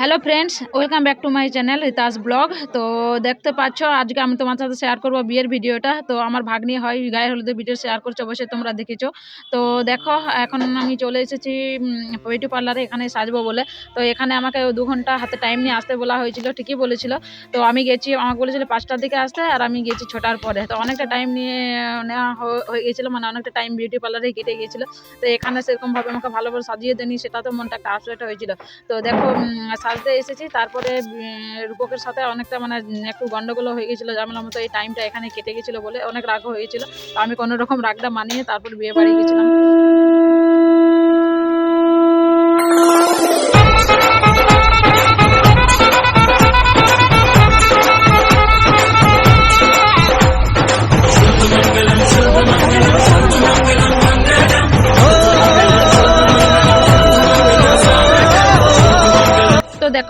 Hello friends welcome back to my channel Rita's blog তো দেখতে পাচ্ছ, আজকে আমি তোমার সাথে শেয়ার করব বিয়ের ভিডিওটা। তো আমার ভাগ্নি হয়, গায়ে হলুদের ভিডিও শেয়ার করছে, অবশ্যই তোমরা দেখেছ। তো দেখো, এখন আমি চলে এসেছি বিউটি পার্লারে এখানে সাজবো বলে। তো এখানে আমাকে দু ঘণ্টা হাতে টাইম নিয়ে আসতে বলা হয়েছিল, ঠিকই বলেছিল। তো আমি গেছি, আমাকে বলেছিল পাঁচটার দিকে আসতে, আর আমি গেছি ছটার পরে। তো অনেকটা টাইম নিয়ে নেওয়া হয়ে গেছিল মানে অনেকটা টাইম বিউটি পার্লারে কেটে গিয়েছিল তো এখানে সেরকমভাবে আমাকে ভালোভাবে সাজিয়ে দেয়নি সেটা তো মনটা একটা আপসেট হয়েছিল। তো দেখো সাজতে এসেছি। তারপরে রূপকের সাথে অনেকটা মানে একটু গন্ডগোল হয়ে গেছিল। ঝামেলা মতো এই টাইমটা এখানে কেটে গেছিল বলে অনেক রাগ হয়েছিল। আমি কোনো রকম রাগটা মানিয়ে তারপর বিয়ে বাড়ি গেছিলাম।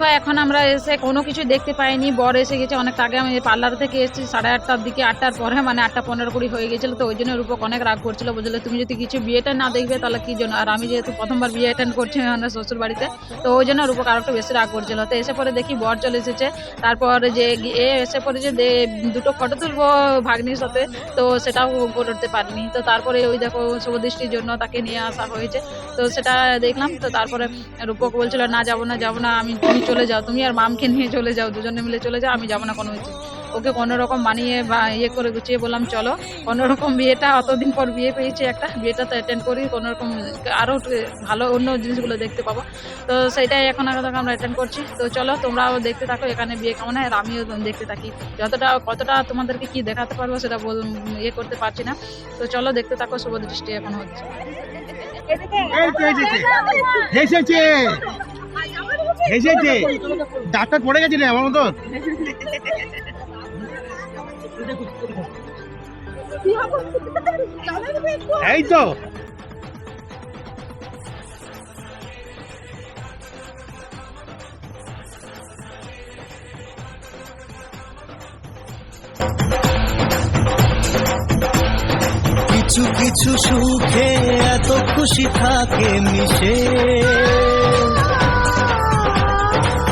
দেখো এখন আমরা এসে কোনো কিছু দেখতে পাইনি। বর এসে গেছে, অনেক আগে আমি পার্লার থেকে এসেছি, সাড়ে আটটার দিকে, আটটার পরে মানে আটটা পনেরো কুড়ি হয়ে গেছিল, তো ওই জন্য রূপক অনেক রাগ করছিল বুঝলে তুমি যদি কিছু বিয়েটা না দেখবে, তাহলে কি জন্য? আর আমি যেহেতু প্রথমবার বিয়ে অ্যাটেন্ড করছি আমার শ্বশুর বাড়িতে তো ওই জন্য রূপক আরও একটু বেশি রাগ করছিল। তো এসে পরে দেখি বর চলে এসেছে, তারপর যে এ এসে পরে যে দুটো ফটো তুলবো ভাগ্নির সাথে, তো সেটাও করতে পারিনি। তো তারপরে ওই দেখো শুভদৃষ্টির জন্য তাকে নিয়ে আসা হয়েছে, তো সেটা দেখলাম, তো তারপরে রূপক বলছিল, না, যাব না যাব না, আমি চলে যাও, তুমি আর মামকে নিয়ে চলে যাও, দুজনে মিলে চলে যাও, আমি যাব না কোনো কিছু ওকে কোনো রকম মানিয়ে বা ইয়ে করে গুছিয়ে বললাম, চলো। কোনো রকম বিয়েটা অতদিন পর বিয়ে পেয়েছি একটা, বিয়েটা তো অ্যাটেন্ড করি, কোনো রকম আরও ভালো অন্য জিনিসগুলো দেখতে পাবো। তো সেটাই এখন আগে আমরা অ্যাটেন্ড করছি। তো চলো, তোমরাও দেখতে থাকো এখানে বিয়ে কেমন হয়, আর আমিও দেখতে থাকি। যতটা, কতটা তোমাদেরকে কি দেখাতে পারব সেটা বল ইয়ে করতে পারছি না। তো চলো, দেখতে থাকো, শুভ দৃষ্টি এখন হচ্ছে। এসেছে ডাক্তার পড়ে গেছে রে আমার মতন। এই তো। কিছু কিছু সুখে এত খুশি থাকে মিশে।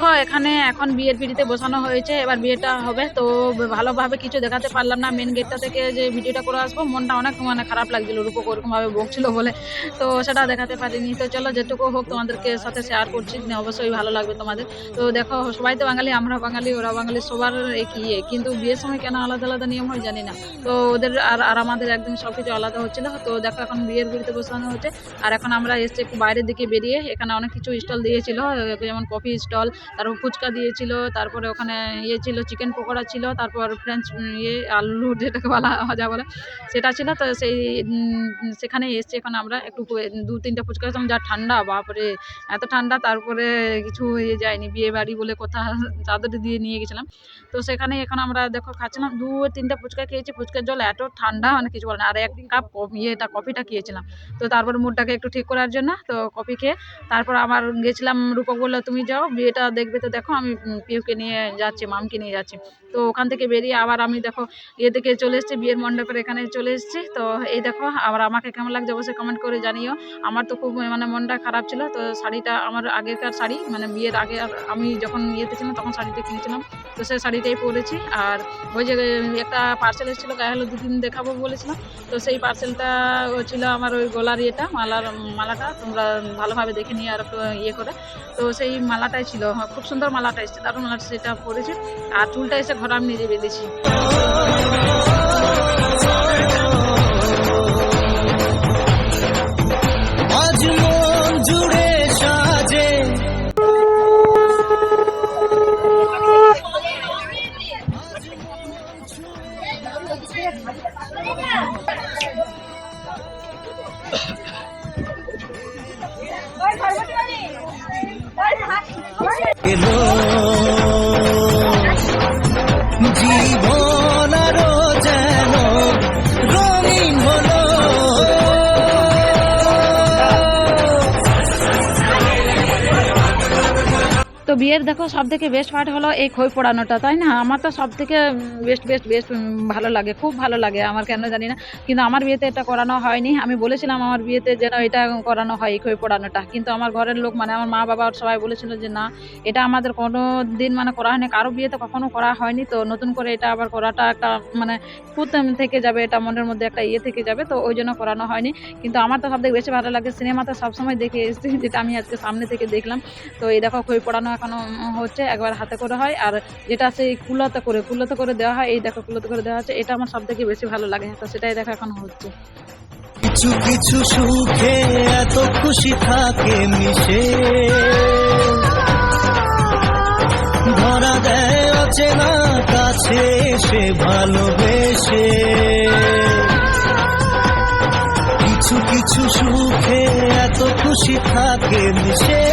দেখো, এখানে এখন বিয়ের পিড়িতে বসানো হয়েছে, এবার বিয়েটা হবে। তো ভালোভাবে কিছু দেখাতে পারলাম না মেন গেটটা থেকে যে ভিডিওটা করে আসব, মনটা অনেক মানে খারাপ লাগছিল, রূপক ওরকমভাবে বকছিল বলে। তো সেটা দেখাতে পারিনি। তো চলো, যেটুকু হোক তোমাদেরকে সাথে শেয়ার করছি অবশ্যই ভালো লাগবে তোমাদের। তো দেখো, সবাই তো বাঙালি, আমরা বাঙালি, ওরা বাঙালি, সবার একই ইয়ে কিন্তু বিয়ের সময় কেন আলাদা আলাদা নিয়ম হয় জানি না। তো ওদের আর আর আমাদের একদম সব কিছু আলাদা হচ্ছিল। তো দেখো, এখন বিয়ের বিড়িতে বসানো হচ্ছে। আর এখন আমরা এসছি একটু বাইরের দিকে বেরিয়ে, এখানে অনেক কিছু স্টল দিয়েছিল, যেমন কফি স্টল তারপর ফুচকা দিয়েছিল, তারপরে ওখানে ইয়ে ছিল চিকেন পকোড়া ছিল, তারপর ফ্রেঞ্চ ইয়ে আলু যেটাকে বলা ভাজা বলে, সেটা ছিল। তো সেই সেখানে এসছি, এখন আমরা একটু দু, তিনটা ফুচকা খেলাম যা ঠান্ডা, বাপরে, এত ঠান্ডা, তারপরে কিছু ইয়ে যায়নি বিয়ে বাড়ি বলে কথা চাদর দিয়ে নিয়ে গেছিলাম। তো সেখানে এখন আমরা দেখো খাচ্ছিলাম, দু, তিনটা ফুচকা খেয়েছি, ফুচকার জল এত ঠান্ডা মানে কিছু বলে না, আর এক কাপ ইয়েটা কফিটা খেয়েছিলাম। তো তারপর মুডটাকে একটু ঠিক করার জন্য, তো কফি খেয়ে, তারপর আমার গেছিলাম, রূপক বলল, তুমি যাও, বিয়েটা দেখবে তো দেখো আমি পিউকে নিয়ে যাচ্ছি মামকে নিয়ে যাচ্ছি। তো ওখান থেকে বেরিয়ে আবার আমি দেখো থেকে চলে এসেছি, বিয়ের মণ্ডপের এখানে চলে এসেছি। তো এই দেখো, আবার আমাকে কেমন লাগছে অবশ্যই কমেন্ট করে জানিও। আমার তো খুব মানে মনটা খারাপ ছিল, তো শাড়িটা আমার আগেকার শাড়ি মানে বিয়ের আগে আমি যখন ইয়েতে ছিলাম তখন শাড়িটা কিনেছিলাম। তো সেই শাড়িটাই পরেছি। আর ওই যে একটা পার্সেল এসেছিল, গায়ে হলো দুদিন দেখাবো বলেছিলাম। তো সেই পার্সেলটা ছিল আমার ওই গলার ইয়েটা, মালার মালাটা। তোমরা ভালোভাবে দেখে নিয়ে আর ইয়ে করে। তো সেই মালাটাই ছিল, খুব সুন্দর মালাটা এসেছে তারপর মালাটা সেটা পরেছি। আর চুলটা এসে আমি নিজে বেঁধেছি। তো বিয়ের দেখো সব থেকে বেস্ট পার্ট হলো এই খই পোড়ানোটা, তাই না? আমার তো সব থেকে বেস্ট বেস্ট বেস্ট ভালো লাগে, খুব ভালো লাগে। আমার কেন জানি না, কিন্তু আমার বিয়েতে এটা করানো হয়নি। আমি বলেছিলাম আমার বিয়েতে যেন এটা করানো হয়, এই খই পোড়ানোটা। কিন্তু আমার ঘরের লোক মানে আমার মা বাবা সবাই বলেছিল যে, না, এটা আমাদের কোনো দিন মানে করা হয়নি। কারও বিয়েতে কখনো করা হয়নি, তো নতুন করে এটা আবার করাটা একটা মানে খুদ থেকে যাবে, এটা মনের মধ্যে একটা ইয়ে থেকে যাবে, তো ওই জন্য করানো হয়নি। কিন্তু আমার তো সব থেকে বেশি ভালো লাগে, সিনেমা সিনেমাতে সবসময় দেখে এসেছি, যেটা আমি আজকে সামনে থেকে দেখলাম। তো এই দেখো, খই পোড়ানো উম হচ্ছে, একবার হাতে করে হয়। আর যেটা সেই কুলাতে করে কুলাতে করে দেওয়া হয়, এই দেখো কুলোতে করে দেওয়া হচ্ছে। এটা আমার সব থেকে বেশি ভালো লাগে, তো সেটাই দেখো এখন হচ্ছে। কিছু কিছু সুখে এত খুশি থাকে মিশে। ধরা দেয় অচেনা কাছে সে ভালোবেসে। কিছু কিছু সুখে এত খুশি থাকে মিশে।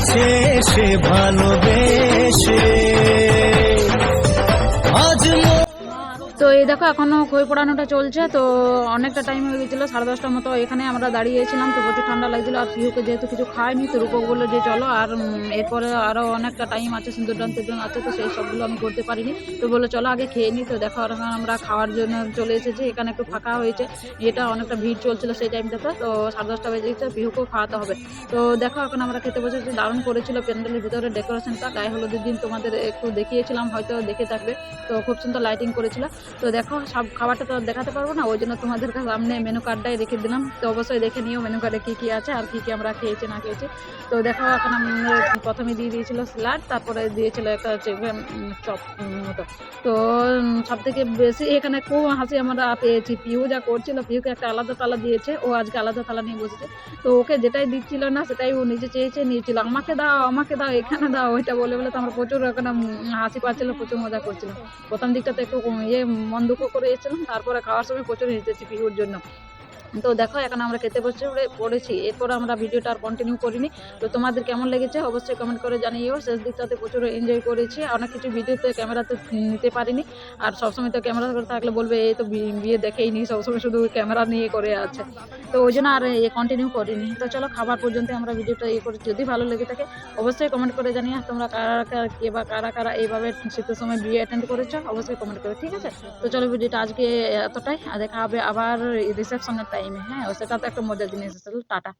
কাছে সে ভালোবেসে। এই দেখো, এখনও খই পোড়ানোটা চলছে, তো অনেকটা টাইম হয়ে গেছিল, সাড়ে দশটার মতো। এখানে আমরা দাঁড়িয়েছিলাম, তো প্রচুর ঠান্ডা লাগছিল, আর পিহুকে যেহেতু কিছু খায়নি, তো রূপক বলল যে চলো, আর এরপরে আরও অনেকটা টাইম আছে সিন্দুরদান টিন্দুর আছে, তো সেই সবগুলো আমি করতে পারিনি। তো বলল, চলো আগে খেয়ে নিই তো দেখো আর আমরা খাওয়ার জন্য চলে এসেছি, এখানে একটু ফাঁকা হয়েছে এটা অনেকটা ভিড় চলছিল সেই টাইমটাতে তো সাড়ে দশটা বেজে গেছে, পিহুকেও খাওয়াতে হবে। তো দেখো, এখন আমরা খেতে বসেছি, দারুণ করেছিল প্যান্ডেলের ভিতরে ডেকোরেশনটা, গায়ে হলুদের দিন তোমাদের একটু দেখিয়েছিলাম, হয়তো দেখে থাকবে, তো খুব সুন্দর লাইটিং করেছিল। তো দেখো সব খাবারটা তো দেখাতে পারব না ওই জন্য তোমাদের সামনে মেনু কার্ডটাই রেখে দিলাম। তো অবশ্যই দেখে নিও মেনু কার্ডে কী কী আছে আর কী কী আমরা খেয়েছি না খেয়েছি। তো দেখো এখন আমি প্রথমে দিয়ে দিয়েছিল স্যালাড তারপরে দিয়েছিল একটা হচ্ছে চপ মতো। তো সব থেকে বেশি এখানে খুব হাসি আমরা পেয়েছি। পিউ যা করছিল পিউকে একটা আলাদা তালা দিয়েছে ও আজকে আলাদা তালা নিয়ে বসেছে। তো ওকে যেটাই দিচ্ছিল না সেটাই ও নিজে চেয়েছে নিয়েছিল আমাকে দাও আমাকে দাও এখানে দাও। ওইটা বলে বলে তো আমরা প্রচুর এখানে হাসি পাচ্ছিল প্রচুর মজা করছিলাম প্রথম দিকটাতে একটু উম, ইয়ে দুঃখ করে এসেছিলাম তারপরে খাওয়ার সময় প্রচুর হেসেছি পিহুর জন্য। তো দেখো, এখন আমরা খেতে বসে পড়ে- পড়েছি। এরপর আমরা ভিডিওটা আর কন্টিনিউ করিনি। তো তোমাদের কেমন লেগেছে অবশ্যই কমেন্ট করে জানিও। শেষ দিকটাতে প্রচুর এনজয় করেছি। অনেক কিছু ভিডিওতে ক্যামেরাতে নিতে পারিনি। আর সবসময় তো ক্যামেরা করে থাকলে বলবে, এই তো বিয়ে দেখেই নি। সবসময় শুধু ক্যামেরা নিয়ে করে আছে। তো ওই জন্য আর এ কন্টিনিউ করিনি। তো চলো, খাবার পর্যন্ত আমরা ভিডিওটা ইয়ে করি। যদি ভালো লেগে থাকে, অবশ্যই কমেন্ট করে জানিয়ে তোমরা কারা কারা কে বা কারা কারা এইভাবে শীতের সময় বিয়ে অ্যাটেন্ড করেছ, অবশ্যই কমেন্ট করে, ঠিক আছে? তো চলো, ভিডিওটা আজকে এতটাই। আর দেখা হবে আবার রিসেপশনের টাইমে হ্যাঁ? ও সেটা তো একটা মজার জিনিস আছে। টাটা।